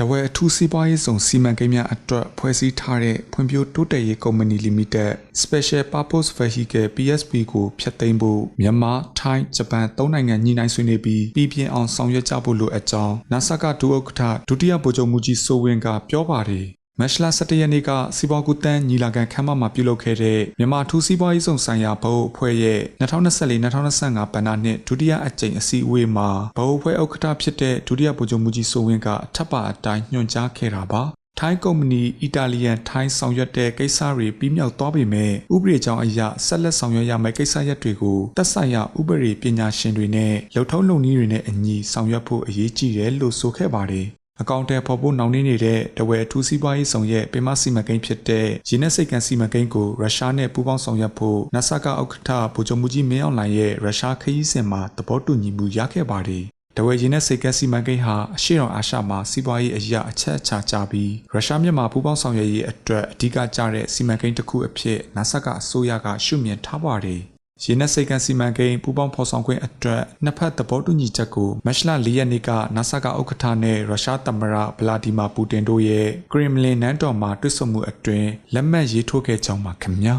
တဝဲအထူးစီးပွားရေးဆောင်စီမံကိန်းများအတွက်ဖွဲ့စည်းထားတဲ့ဖွံ့ဖြိုးတိုးတက်ရေးကုမ္ပဏီ Limited Special Purpose Vehicle PSP ကိုဖျက်သိမ်းဖို့မြန်မာ၊ထိုင်း၊ဂျပန်သုံးနိုင်ငံညှိနှိုင်းဆွေးနွေးပြီးပြည်ပြင်းအောင်ဆောင်ရွက်ကြဖို့လိုအပ်ကြောင်း NASA ကဒုဥက္ကဋ္ဌဒုတိယဗိုလ်ချုပ်မှုကြီးစိုးဝင်းကပြောပါတယ် မက်ရှလာ17ရက်နေ့ကစီပွားကူတန်းညီလာခံခမ်းမမှာပြုလုပ်ခဲ့တဲ့မြန်မာထူးစီးပွားရေးဆောင်ဆိုင်ရာဘုတ်အဖွဲ့ရဲ့2024-2025ဘဏ္ဍာနှစ်ဒုတိယအကြိမ်အစည်းအဝေးမှာဘုတ်အဖွဲ့ဥက္ကဋ္ဌဖြစ်တဲ့ဒုတိယဗိုလ်ချုပ်မှုကြီးစိုးဝင်းကအထက်ပါအတိုင်းညွှန်ကြားခဲ့တာပါထိုင်းကုမ္ပဏီအီတာလီယန်ထိုင်းဆောင်ရွက်တဲ့ကိစ္စတွေပြီးမြောက်သွားပေမဲ့ဥပဒေကြောင်းအရဆက်လက်ဆောင်ရွက်ရမယ့်ကိစ္စရပ်တွေကိုသက်ဆိုင်ရာဥပဒေပညာရှင်တွေနဲ့လှုပ်ထုံးလုပ်နည်းတွေနဲ့အညီဆောင်ရွက်ဖို့အရေးကြီးတယ်လို့ဆိုခဲ့ပါတယ် အကောင့်တဲဖော်ဖို့နှောင့်နှေးနေတဲ့တဝဲအထူးစီးပွားရေးဆောင်ရဲ့ပင်မစီမံကိန်းဖြစ်တဲ့ရင်းနှက်စိတ်ကန်စီမံကိန်းကိုရုရှားနဲ့ပူးပေါင်းဆောင်ရွက်ဖို့ NASA ကဥက္ကဋ္ဌဗိုလ်ချုပ်မှုကြီးမင်းအောင်လှိုင်ရဲ့ရုရှားခရီးစဉ်မှာသဘောတူညီမှုရခဲ့ပါတယ်။တဝဲရင်းနဲ့စိတ်ကက်စီမံကိန်းဟာအရှေ့တောင်အာရှမှာစီးပွားရေးအရာအချက်အချာကြပြီးရုရှားမြန်မာပူးပေါင်းဆောင်ရွက်ရေးအတွက်အဓိကကျတဲ့စီမံကိန်းတစ်ခုအဖြစ် NASA ကအစိုးရကရှုမြင်ထားပါတယ်။ ရင်းနှက်စိတ်ကန်စီမံကိန်းပူးပေါင်းဖော်ဆောင်ခွင့်အတွက်နှစ်ဖက်သဘောတူညီချက်ကိုမက်ရှလ၄ရက်နေ့က NASA ကဥက္ကဋ္ဌနဲ့ရုရှားသမ္မတဗလာဒီမာပူတင်တို့ရဲ့ကရင်မလင်နန်းတော်မှာတွေ့ဆုံမှုအတွင်းလက်မှတ်ရေးထိုးခဲ့ကြောင်းပါခင်ဗျာ